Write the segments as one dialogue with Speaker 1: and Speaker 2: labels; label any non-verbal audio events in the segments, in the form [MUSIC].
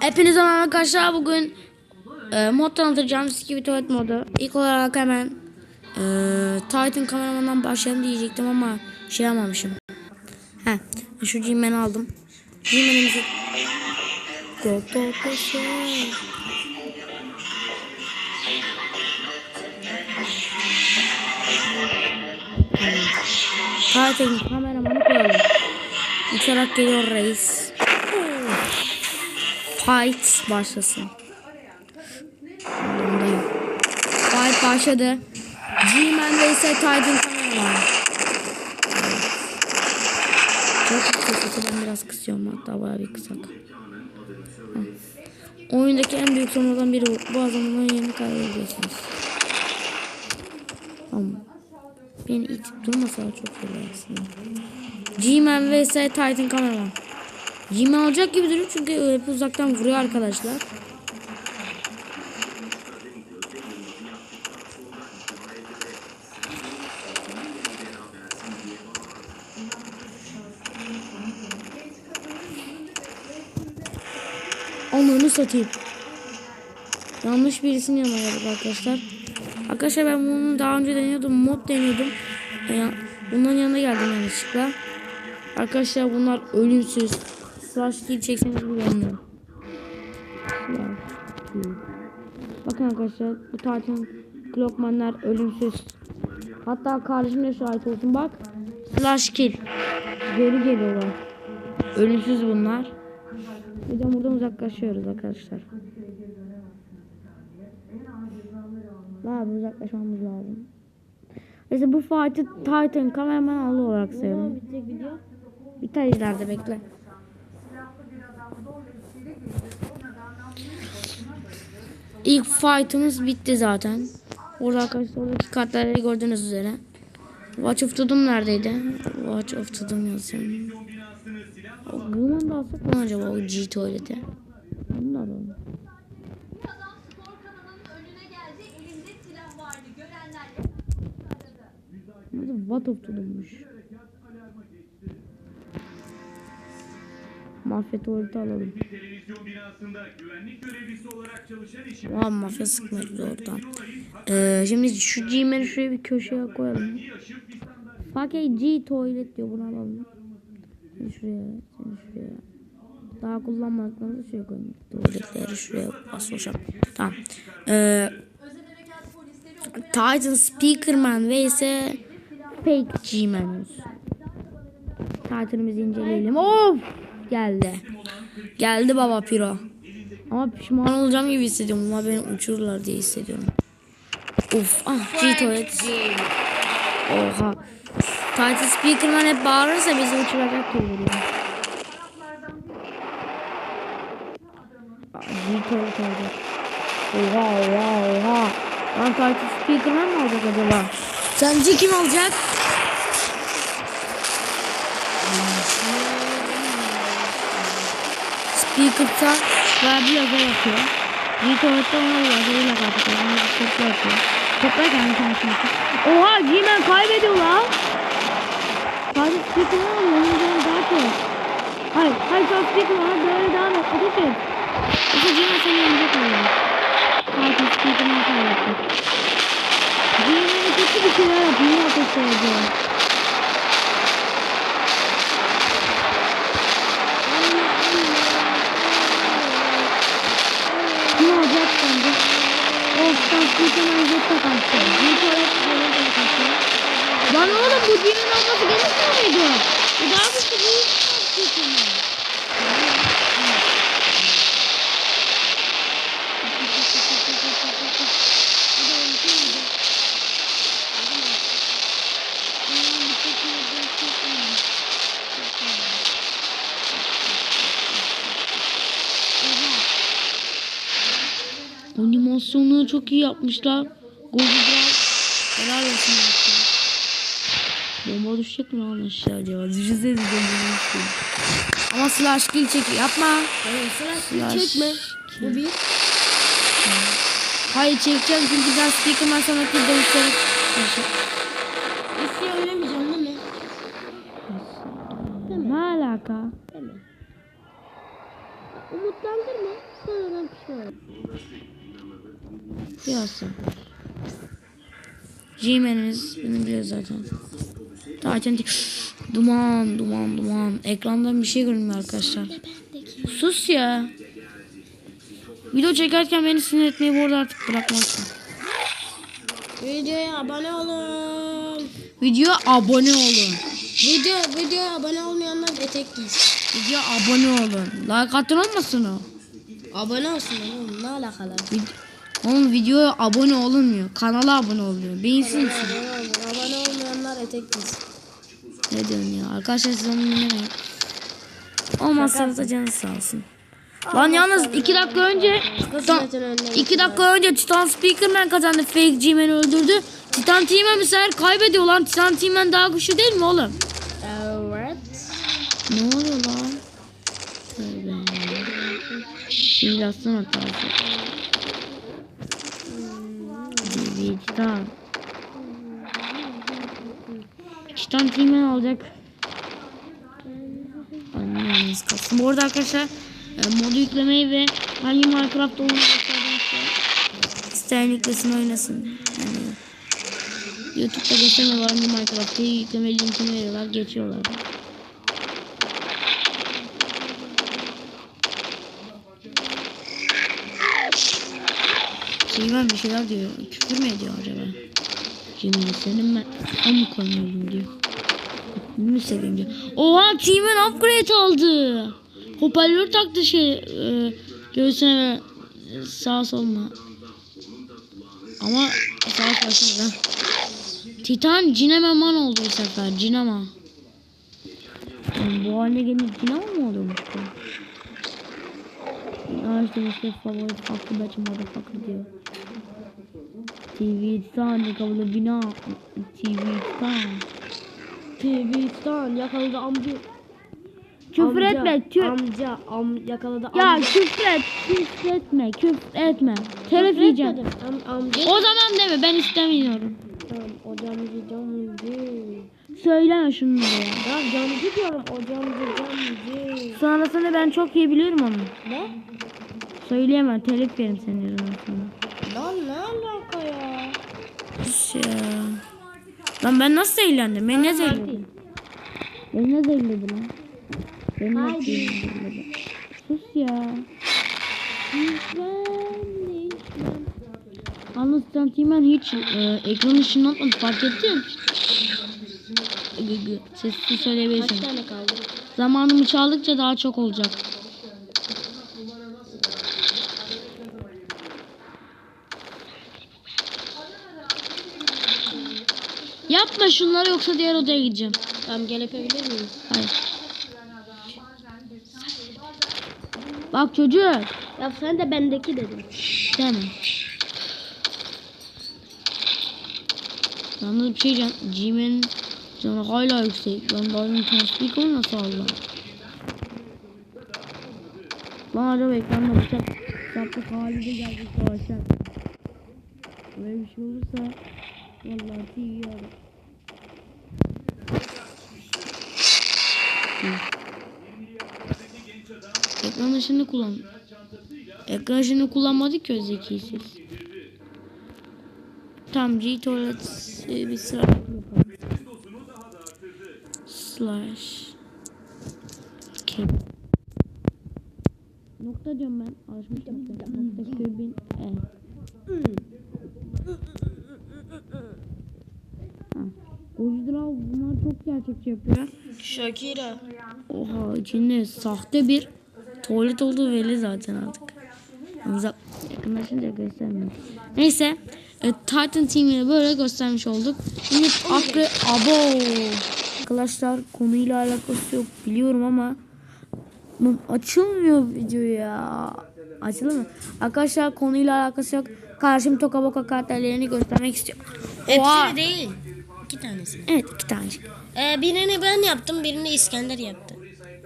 Speaker 1: Hepinize merhaba arkadaşlar bugün e, mod tanıtacağım Skibidi tuvalet modu. İlk olarak hemen e, Titan kameramandan başlayalım diyecektim ama şey yapmamışım. Heh, şu G-Man'i aldım. G-Man'imizi Go go show. Titan kameramanı koyalım. Uçarak geliyor reis. Fight başlasın. Fight başladı. G-Man vs Titan kameraman. Çok sesi ben biraz kısıyorum hatta bayağı bir kısak. Oyundaki en büyük sorunlardan biri bu. Bu adamın yerini kaybediyorsunuz. Tamam. Beni itip durmasa çok iyi aslında. G-Man vs Titan kameraman. G-Man alacak gibi duruyor çünkü hep uzaktan vuruyor arkadaşlar. Onları satayım. Yanlış birisini yanına geldik arkadaşlar. Arkadaşlar ben bunu daha önce deniyordum. Mod deniyordum. Yani bunların yanına geldim yanlışlıkla. Arkadaşlar bunlar ölümsüz. Slash kill çekseniz güvenmiyorum. Bakın arkadaşlar bu Titan Clockman'lar ölümsüz. Hatta kardeşim de şahit olsun bak. Slash kill. Geri geliyorlar. Ölümsüz bunlar. De buradan uzaklaşıyoruz arkadaşlar. Abi uzaklaşmamız lazım. Neyse bu Fatih Titan kameraman aldı olarak sayalım. Biter ileride bekle. İlk fight'ımız bitti zaten. Orada arkadaşlar oradaki kartları gördüğünüz üzere. Watch of Doom neredeydi? Watch of Doom yazıyorum. Gılman da alsak mı acaba o G tuvaleti? Bunu da alalım.
Speaker 2: Adam spor
Speaker 1: Mafya tuvaleti alalım.
Speaker 3: televizyon binasında güvenlik görevlisi olarak çalışan işi
Speaker 1: Vay mafya sıkmıyoruz oradan. Ee, şimdi şu G'meni şuraya bir köşeye koyalım. Fakir G tuvalet diyor bunu alalım. Seni şuraya, seni şuraya. Daha kullanmadıklarını şuraya koyalım. Tuvaletleri şuraya basmışım. Tamam. Ee, Titan Speakerman vs Fake G-Man. Titan'ımızı inceleyelim. Of! Geldi. Geldi baba Piro. Ama pişman olacağım gibi hissediyorum. Ama beni uçururlar diye hissediyorum. Of ah G tuvalet. Oha. Titan Speakerman hep bağırırsa bizi uçuracak gibi geliyor. Aa, G tuvalet olacak. Oha oha oha. Lan Titan Speakerman mı olacak acaba? Sence kim olacak? Speaker'da verdi lazer yapıyor. Ona bir lazeriyle kapatıyor. Onu topla yapıyor. Toplarken bir tanesini Oha G-Man kaybediyor lan. Sadece Speaker'ı alıyor. Onun canı daha çok. Hayır. Hayır sen Speaker'ı böyle devam et. Ateş et. Yoksa G-Man seni yenecek oluyor. Sadece Speaker'ı kaybetti. G-Man'e kötü bir şeyler yapıyor. Yine ateş ediyor. Ne olacak sence? Sultan Hazret'e kaçtı. Bir tuvalet tuvalet kaçtı. Lan oğlum bu dinin olması gerekmiyor muydu? Bu daha güçlü değil mi Animasyonları çok iyi yapmışlar. Drive. Helal olsun. Bomba düşecek mi lan aşağı acaba? Düşünsenize bomba. Ama slash kill çek yapma. Slash
Speaker 4: Çekme. Bu bir.
Speaker 1: Hayır çekeceğim çünkü ben speaker'dan sonra kill dönüşlerek.
Speaker 4: Eskiye oynamayacağım değil mi?
Speaker 1: Ne alaka?
Speaker 4: Değil mi? Umutlandırma. Sonradan pişman.
Speaker 1: Yazsın. G-Man'imiz beni biliyor zaten. Zaten duman duman duman. Ekrandan bir şey görünmüyor arkadaşlar. Sus ya. Video çekerken beni sinir etmeyi bu arada artık bırakmazsın.
Speaker 4: Videoya abone olun.
Speaker 1: Videoya abone olun.
Speaker 4: Video videoya abone olmayanlar etek giysin.
Speaker 1: Videoya abone olun. Like atın olmasın o.
Speaker 4: Abone olsun oğlum ne alakalı?
Speaker 1: Vid- Oğlum videoya abone olunmuyor. Kanala abone oluyor. Beyinsiz misin?
Speaker 4: Abone olmayanlar etek giysin.
Speaker 1: Ne diyorsun ya? Arkadaşlar siz onu dinlemeyin. Olmazsanız da canınız sağ olsun. Lan yalnız iki dakika önce Titan,
Speaker 4: Kısmetin önüne
Speaker 1: iki dakika önce Titan Speakerman kazandı. Fake G-Man'i öldürdü. Titan bir sefer kaybediyor lan. Titan T-Man daha güçlü değil mi oğlum?
Speaker 4: Evet.
Speaker 1: Ne oluyor lan? Tövbe. Simülasyon hatası. DVD Titan. Titan T-Man alacak. Annemiz kalsın. Bu arada arkadaşlar e, modu yüklemeyi ve hangi Minecraft oyunu gösterdiğim işte isteyen yüklesin oynasın. Yani YouTube'da göstermiyorlar hangi Minecraft'ı yükleme linkini veriyorlar geçiyorlar. Şeyman bir şeyler diyor. Küfür mü ediyor acaba? Yemin senin ben mı koymuyorum diyor. Ne seveyim diyor. Oha T-Man upgrade aldı. Hoparlör taktı şey e, göğsüne ve e, sağ soluna. Ama sağ başına. Titan Cineman oldu bu sefer. Cinema. Yani bu haline gelince Cinema mı oluyormuş bu? Aa işte favori farklı batch motherfucker diyor. TV Titan yakaladı bina. TV Titan.
Speaker 4: TV Stan yakaladı amca.
Speaker 1: Küfür
Speaker 4: amca,
Speaker 1: etme. Kü-
Speaker 4: Amca am, yakaladı
Speaker 1: ya
Speaker 4: amca.
Speaker 1: küfür et. Küfür etme. Küfür etme. Telef yiyeceğim.
Speaker 4: Am, amca.
Speaker 1: O zaman deme ben istemiyorum.
Speaker 4: Tamam, o camcı.
Speaker 1: Söyleme şunu da ya.
Speaker 4: Ya camcı diyorum o camcı camcı.
Speaker 1: Sonrasında ben çok iyi biliyorum onu.
Speaker 4: Ne?
Speaker 1: Söyleyemem. Telif yerim senin yüzünden sonra.
Speaker 4: Lan ne alaka ya?
Speaker 1: Sus ya. Lan ben nasıl zehirlendim? Ben ne zehirledim? Beni ne zehirledi lan? Beni ne
Speaker 4: Haydi.
Speaker 1: zehirledi? Sus ya. Yalnız Santimen hiç e, ekran ışığını atmadı fark ettin. Sessiz
Speaker 4: Kaç
Speaker 1: söyleyebilirsin.
Speaker 4: tane kaldı?
Speaker 1: Zamanımı çaldıkça daha çok olacak. Yapma şunları yoksa diğer odaya gideceğim.
Speaker 4: Tamam gel öpebilir miyim?
Speaker 1: Hayır. Bak çocuk.
Speaker 4: Ya sen de bendeki dedin.
Speaker 1: Deme. Yalnız bir şey diyeceğim. G-Man'in canı hala yüksek. Ben daha önce transpeak nasıl aldım? Lan acaba ekranda bıçak bıçaklık hali de gelecek savaşlar. Böyle bir şey olursa vallahi iyi olur. Ekran ışını kullan. Ekran ışını kullanmadık ki zekisiz. Tam G tuvalet bir sıra yapalım. Slash. Kim? Nokta diyorum ben. Alışmışım. Nokta kübin e. Oyuncular bunlar çok gerçekçi yapıyor.
Speaker 4: Shakira.
Speaker 1: Oha içinde sahte bir tuvalet olduğu belli zaten artık. Yalnız yakınlaşınca göstermiyor. Neyse. E, Titan Team'i böyle göstermiş olduk. Şimdi upgrade abo. Arkadaşlar konuyla alakası yok biliyorum ama bu açılmıyor video ya. Açılır mı? Arkadaşlar konuyla alakası yok. Karşım Toka Boka karakterlerini göstermek istiyorum. Oha.
Speaker 4: Hepsini değil. İki tanesi.
Speaker 1: Evet iki tane.
Speaker 4: Ee, birini ben yaptım, birini İskender yaptı.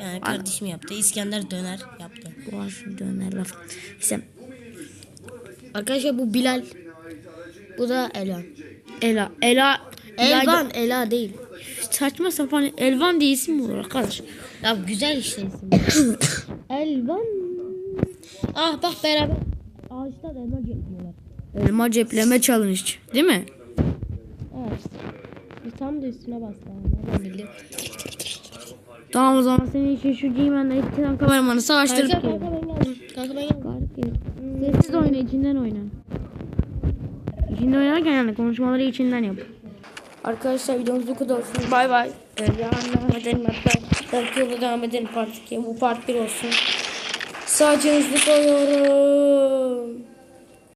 Speaker 4: Yani kardeşim yaptı. İskender döner yaptı.
Speaker 1: Var döner laf. İşte
Speaker 4: Arkadaşlar bu Bilal. Bu da Ela.
Speaker 1: Ela. Ela.
Speaker 4: Elvan, Ela değil.
Speaker 1: Saçma sapan Elvan diye isim mi olur arkadaş?
Speaker 4: Ya güzel işte isim. [COUGHS]
Speaker 1: Elvan.
Speaker 4: Ah bak beraber. Ağaçta elma yapıyorlar.
Speaker 1: Elma cepleme challenge. Değil mi?
Speaker 4: Tam da üstüne bastı.
Speaker 1: Tamam o zaman senin için şu G-Man'la tane kameramanı savaştırıp
Speaker 4: Kanka kanka ben geldim. Kanka ben geldim.
Speaker 1: Sessiz oyna, içinden oyna. İçinde oynarken yani konuşmaları içinden yap. Arkadaşlar videomuz bu kadar olsun. Bay bay.
Speaker 4: Ee, yarın devam edelim hatta. Belki yolda devam edelim part 2. Bu part 1 olsun.
Speaker 1: Saçınızı koyuyorum.